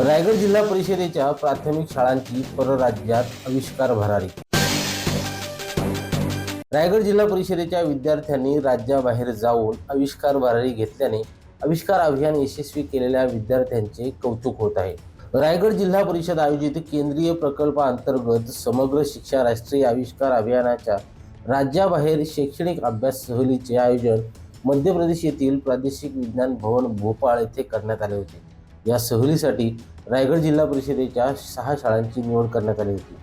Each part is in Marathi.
रायगड जिल्हा परिषदेच्या प्राथमिक शाळांची परराज्यात आविष्कार भरारी. रायगड जिल्हा परिषदेच्या विद्यार्थ्यांनी राज्याबाहेर जाऊन आविष्कार भरारी घेतल्याने आविष्कार अभियान यशस्वी केलेल्या विद्यार्थ्यांचे कौतुक होत आहे. रायगड जिल्हा परिषद आयोजित केंद्रीय प्रकल्पाअंतर्गत समग्र शिक्षा राष्ट्रीय आविष्कार अभियानाच्या राज्याबाहेर शैक्षणिक अभ्यास सहलीचे आयोजन मध्य प्रदेश येथील प्रादेशिक विज्ञान भवन भोपाळ येथे करण्यात आले होते. या सहलीसाठी रायगड जिल्हा परिषदेच्या सहा शाळांची निवड करण्यात आली होती.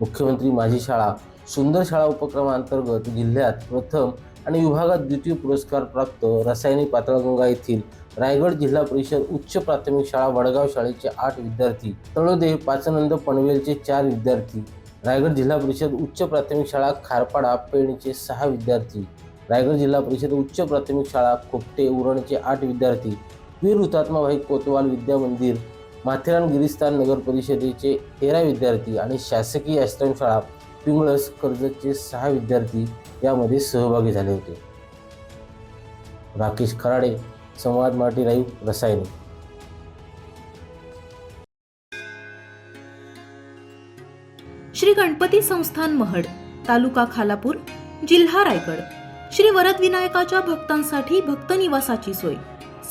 मुख्यमंत्री माझी शाळा सुंदर शाळा उपक्रमांतर्गत जिल्ह्यात प्रथम आणि विभागात द्वितीय पुरस्कार प्राप्त रसायनी पातळगंगा येथील रायगड जिल्हा परिषद उच्च प्राथमिक शाळा वडगाव शाळेचे आठ विद्यार्थी तळोदे पाचनंद पनवेलचे चार विद्यार्थी रायगड जिल्हा परिषद उच्च प्राथमिक शाळा खारपाडा पेणचे सहा विद्यार्थी रायगड जिल्हा परिषद उच्च प्राथमिक शाळा खोपटे उरणचे आठ विद्यार्थी वीर हुतात्माभाई कोतवाल विद्या मंदिर माथेरान गिरिस्तान नगर परिषदेचे तेरा विद्यार्थी आणि शासकीय आश्रमशाळा पिंगळस कर्जतचे सहा विद्यार्थी यामध्ये सहभागी झाले होते. राकेश खराडे संवाद मराठी लाईव्ह रसायने. श्री गणपती संस्थान महड तालुका खालापूर जिल्हा रायगड. श्री वरदविनायकाच्या भक्तांसाठी भक्त निवासाची सोय.